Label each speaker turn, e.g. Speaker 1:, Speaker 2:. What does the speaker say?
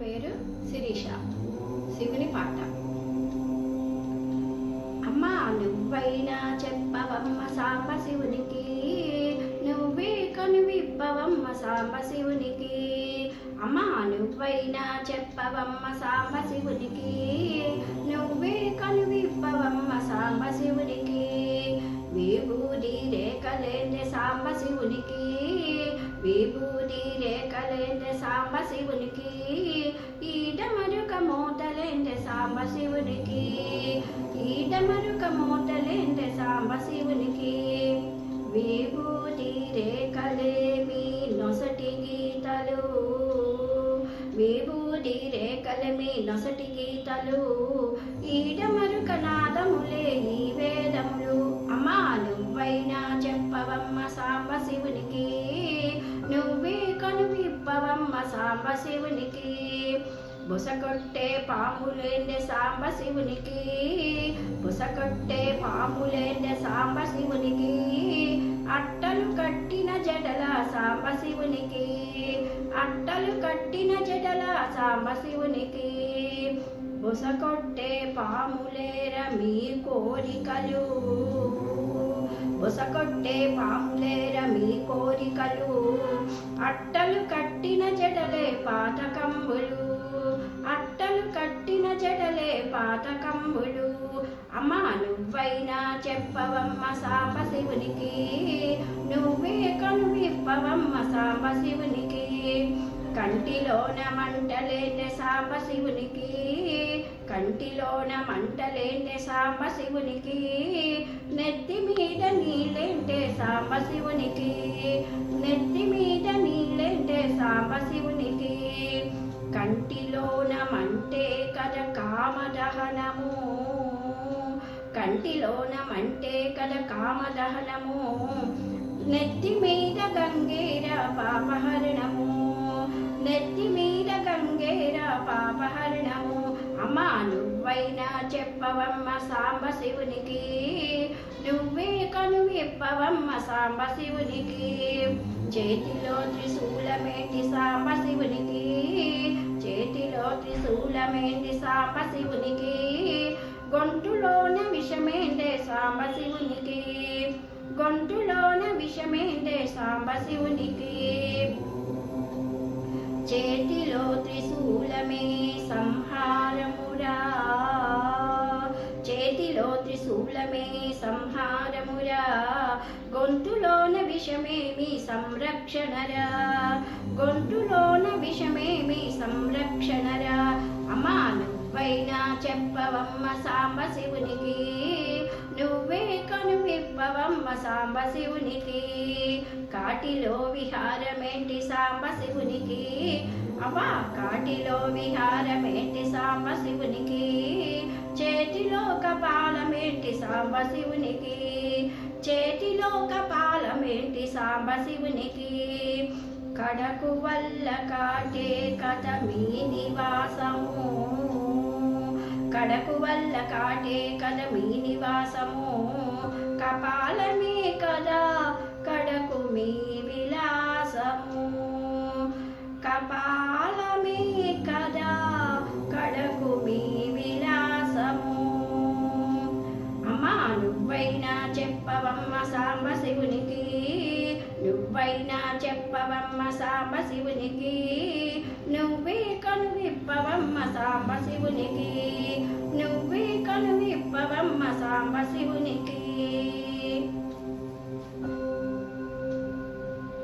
Speaker 1: పేరు శిరీష. శివుని పాట. అమ్మా నువ్వైనా చెప్పవమ్మ సాంబ శివునికి నువ్వే కనువిప్పవమ్మ సాంబ శివునికి అమ్మా నువ్వైనా చెప్పవమ్మ సాంబ శివునికి నువ్వే కనువిప్పవమ్మ సాంబ శివునికి విభూది రేఖలేని సాంబ శివునికి విభూది రేఖలేని సాంబ శివునికి సాంబశివునికి సాంబ శివునికి ఈట మరుక మూటలేందే సాంబ విభూతి రేఖలేమి నొసటి గీతలు. విభూతి రేఖలేమి నొసటి గీతలు. ఈట మరుక నాదములే ఈ వేదములు. అమ్మా నువ్వైనా చెప్పవమ్మ సాంబశివునికి. నువ్వే కనువిప్పవమ్మ సాంబశివునికి. శివునికి బుసకొట్టే పాములేండే సాంబ శివునికి బుసకొట్టే పాములేండే సాంబ శివునికి అట్టలు కట్టిన జడల సాంబ శివునికి అట్టలు కట్టిన జడల సాంబ శివునికి. బుసకొట్టే పాములేర మీ కోరికలు బుసకొట్టే పాములేర మీ కోరికలు అట్టలు కట్టిన జడలే పాతకంబులు అట్టలు కట్టిన జడలే పాతకమ్ములు అమ్మ నువ్వైనా చెప్పవమ్మ సాంబ శివునికి నువ్వే కనువిప్పవమ్మ సాంబ శివునికి కంటిలోన మంటలేంటే సాంబ శివునికి కంటిలోన మంటలేంటే సాంబ శివునికి నెత్తి మీద నీళ్ళేంటే సాంబ శివునికి నెత్తి మీద నీళ్ళేంటే సాంబ శివునికి కామదహనము. కంటిలోన మంటే కామదహనము. నెత్తి మీద గంగేర పాపహరణము. నెత్తి మీద గంగేర పాపహరణము. అమ్మా నువ్వైనా చెప్పవమ్మ సాంబ శివునికి నువ్వే కనువిప్పవమ్మ సాంబ శివునికి చేతిలో త్రిశూలమేటి సాంబ శివునికి సాంబశివునికి. సాంబ గొంతులోన విషమేందే సాంబశివునికి. గొంతులోన విషమేందే సాంబశివునికి. చేతిలో త్రిశూలమే సంహారమురా. చేతిలో త్రిశూలమే సంహారమురా. గొంతులోన విషమేమి సంరక్షణరా. గొంతులోన విషమేమి సంరక్షణ నువ్వైనా చెప్పవమ్మ సాంబ శివునికి. నువ్వే కనువిప్పవమ్మ సాంబ శివునికి. కాటిలో విహారమేంటి సాంబ శివునికి? అవ్వా కాటిలో విహారమేంటి సాంబ శివునికి? చేతిలో కపాలమేంటి సాంబ శివునికి? చేతిలో కపాలమేంటి సాంబ శివునికి? కడకు వల్ల కాటే కథ మీ నివాసము. కడకు వల్ల కాటే కద మీ నివాసము. కపాలమే కదా కడకు మీ విలాసము. కపాలమే కదా కడకు మీ విలాసము. అమ్మా నువ్వైనా చెప్పవమ్మ సాంబ శివునికి పైన చెప్పవమ్మ సాంబ శివునికి. నువ్వే కనువిప్పవమ్మ సాంబ శివునికి. నువ్వే కనువిప్పవమ్మ సాంబ శివునికి.